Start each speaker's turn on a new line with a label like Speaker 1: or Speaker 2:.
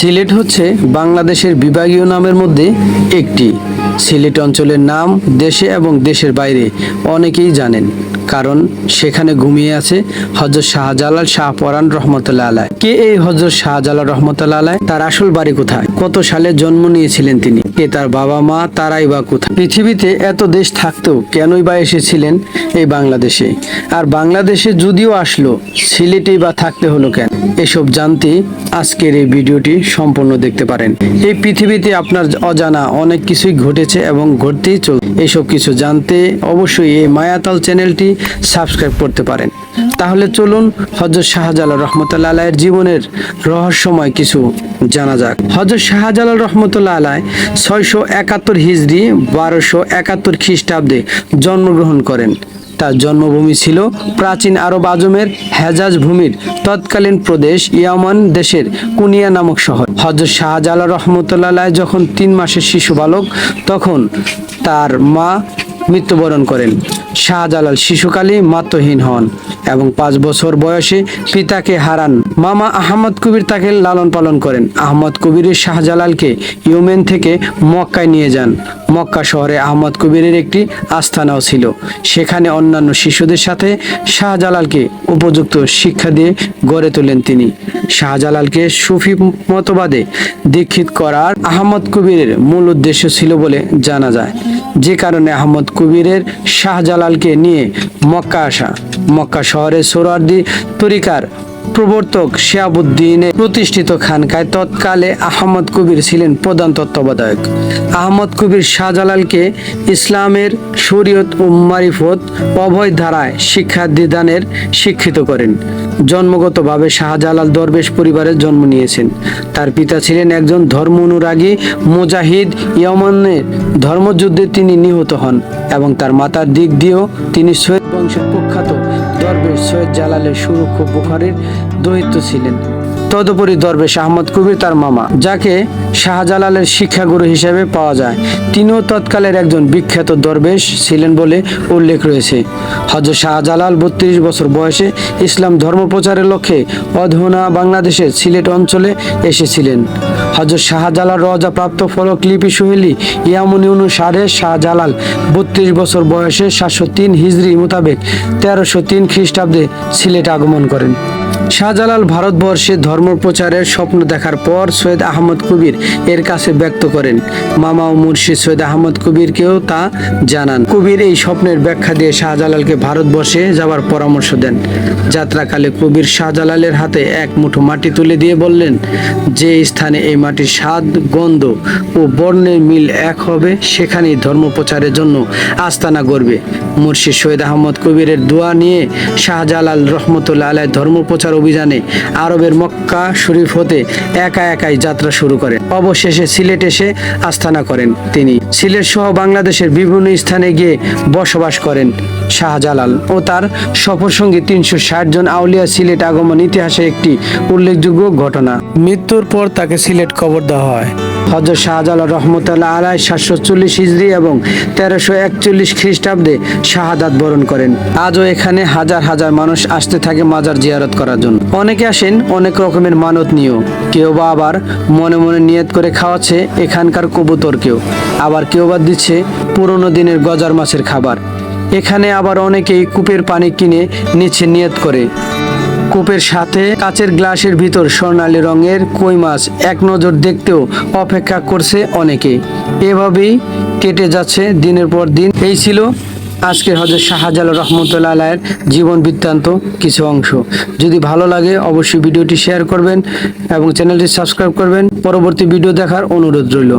Speaker 1: সিলেট হচ্ছে বাংলাদেশের বিভাগীয় নামের মধ্যে একটি। সিলেট অঞ্চলের নাম দেশে এবং দেশের বাইরে অনেকেই জানেন, কারণ সেখানে ঘুমিয়ে আছে হজরত শাহজালাল শাহ পরান রহমতুল্লাহ আলায় কে এই হজরত শাহজালাল রহমতুল্লাহ আলায় তার আসল বাড়ি কোথায়? কত সালে জন্ম নিয়েছিলেন তিনি? কে তার বাবা মা, তারাই বা কোথায়? পৃথিবীতে এত দেশ থাকতেও কেনই বা এসেছিলেন এই বাংলাদেশে? আর বাংলাদেশে যদিও আসলো, সিলেটেই বা থাকতে হলো কেন? এসব জানতে আজকের এই ভিডিওটি সম্পূর্ণ দেখতে পারেন। এই পৃথিবীতে আপনার অজানা অনেক কিছুই ঘটেছে এবং ঘটতেই চল এইসব কিছু জানতে অবশ্যই এই মায়াতাল চ্যানেলটি সাবস্ক্রাইব করতে পারেন। তাহলে চলুন হজরত শাহজালাল রহমতুল্লাহ আলাইয়ের জীবনের রহস্যময় কিছু জানা যাক। হজরত শাহজালাল রহমতুল্লাহ আলাই ছয়শো একাত্তর হিজড়ি বারোশো একাত্তর খ্রিস্টাব্দে জন্মগ্রহণ করেন। তার জন্মভূমি ছিল প্রাচীন আরব আজমের হেজাজ ভূমির তৎকালীন প্রদেশ ইয়ামান দেশের কুনিয়া নামক শহর। হজরত শাহজালাল রহমতুল্লাহ যখন তিন মাসের শিশু বালক, তখন তার মা মৃত্যুবরণ করেন। শাহজালাল শিশুকালে মাত্রহীন হন। এবং পাঁচ বছর বয়সে পিতাকে হারান। মামা আহমদ কবির তাকে লালন পালন করেন। আহমদ কবিরের শাহজালালকে ইউমেন থেকে মক্কায় নিয়ে যান। মক্কা শহরে আহমদ কবিরের একটি আস্থানাও ছিল। সেখানে অন্যান্য শিশুদের সাথে শাহজালালকে উপযুক্ত শিক্ষা দিয়ে গড়ে তোলেন তিনি। শাহজালালকে সুফি মতবাদে দীক্ষিত করার আহমদ কবিরের মূল উদ্দেশ্য ছিল বলে জানা যায়। যে কারণে আহমদ কবিরের শাহজালালকে নিয়ে মক্কা আসা, মক্কা শহরের সোরারদি তরিকার প্রবর্তক শিয়াবুদ্দিনের প্রতিষ্ঠিত খানকায় তৎকালে আহমদ কবির ছিলেন প্রধান তত্ত্বাবধায়ক। আহমদ কবির শাহজালালকে ইসলামের শরীয়ত ও মারিফত অভয় ধারায় শিক্ষা দিদানের শিক্ষিত করেন। জন্মগতভাবে শাহজালাল দরবেশ পরিবারে জন্ম নিয়েছেন। তার পিতা ছিলেন একজন ধর্ম অনুরাগী মুজাহিদ। ইয়মনের ধর্মযুদ্ধে তিনি নিহত হন এবং তার মাতার দিক দিয়েও তিনি সৈয়দ বংশের প্রখ্যাত দরবেশ সৈয়দ জালালের সুরক্ষ বুখারির দৈত্য ছিলেন। তদুপরি দরবেশ আহমদ কবির তার মামা, যাকে শাহজালালের শিক্ষাগুরু হিসেবে পাওয়া যায়। তিনিও তৎকালের একজন বিখ্যাত দরবেশ ছিলেন বলে উল্লেখ রয়েছে। হজরত শাহজালাল বত্রিশ বছর বয়সে ইসলাম ধর্ম প্রচারের লক্ষ্যে অধুনা বাংলাদেশের সিলেট অঞ্চলে এসেছিলেন। হজরত শাহজালাল রজা প্রাপ্ত ফলকলিপি সুহেলি ইয়ামুনি অনুসারে শাহজালাল, বত্রিশ বছর বয়সে সাতশো তিন হিজড়ি মোতাবেক তেরোশো তিন খ্রিস্টাব্দে সিলেট আগমন করেন। শাহজালাল ভারতবর্ষে ধর্ম প্রচারের স্বপ্ন দেখার পর সৈয়দ আহমদ কবির এর কাছে ব্যক্ত করেন। মামা ও মুর্শিদ সৈয়দ আহমদ কবিরকেও তা জানান। কবির এই স্বপ্নের ব্যাখ্যা দিয়ে শাহজালালকে ভারতবর্ষে যাওয়ার পরামর্শ দেন। যাত্রাকালে কবির শাহজালালের হাতে এক মুঠো মাটি তুলে দিয়ে বললেন, যে স্থানে এই মাটির স্বাদ, গন্ধ ও বর্ণের মিল এক হবে, সেখানেই ধর্ম প্রচারের জন্য আস্তানা গড়বে। মুর্শিদ সৈয়দ আহমদ কবিরের দোয়া নিয়ে শাহজালাল রহমতুল্লাহ আলাই ধর্ম প্রচার অভিযানে আরবের মক্কা শরীফ হতে একা একাই যাত্রা শুরু করেন। অবশেষে সিলেট এসে আস্থানা করেন তিনি। সিলেট সহ বাংলাদেশের বিভিন্ন স্থানে গিয়ে বসবাস করেন শাহজালাল ও তার সফরসঙ্গী তিনশো ষাট জন আউলিয়া সিলেট আগমন ইতিহাসে একটি উল্লেখযোগ্য ঘটনা। মৃত্যুর পর তাকে সিলেট কবর দেওয়া হয়। হজরত শাহজালাল রহমতুল্লাহ আলাই সাতশো চল্লিশ হিজড়ি এবং তেরোশো একচল্লিশ খ্রিস্টাব্দে শাহাদাত বরণ করেন। আজও এখানে হাজার হাজার মানুষ আসতে থাকে মাজার জিয়ারত করার জন্য। অনেকে আসেন অনেক রকমের মানত নিয়েও। কেউ বা আবার মনে মনে নিয়ত করে খাওয়াচ্ছে এখানকার কবুতরকেও। আবার কেউ বা দিচ্ছে পুরনো দিনের গজার মাছের খাবার। এখানে আবার অনেকেই কূপের পানি কিনে নিচ্ছে নিয়ত করে। কূপের সাথে কাচের গ্লাসের ভিতর স্বর্ণালী রঙের কই মাছ এক নজর দেখতেও অপেক্ষা করছে অনেকে। এভাবেই কেটে যাচ্ছে দিনের পর দিন। এই ছিল আজকের হজরত শাহজালাল রহমতুল্লাহ আলায়ের জীবন বৃত্তান্ত কিছু অংশ। যদি ভালো লাগে অবশ্যই ভিডিওটি শেয়ার করবেন এবং চ্যানেলটি সাবস্ক্রাইব করবেন। পরবর্তী ভিডিও দেখার অনুরোধ রইল।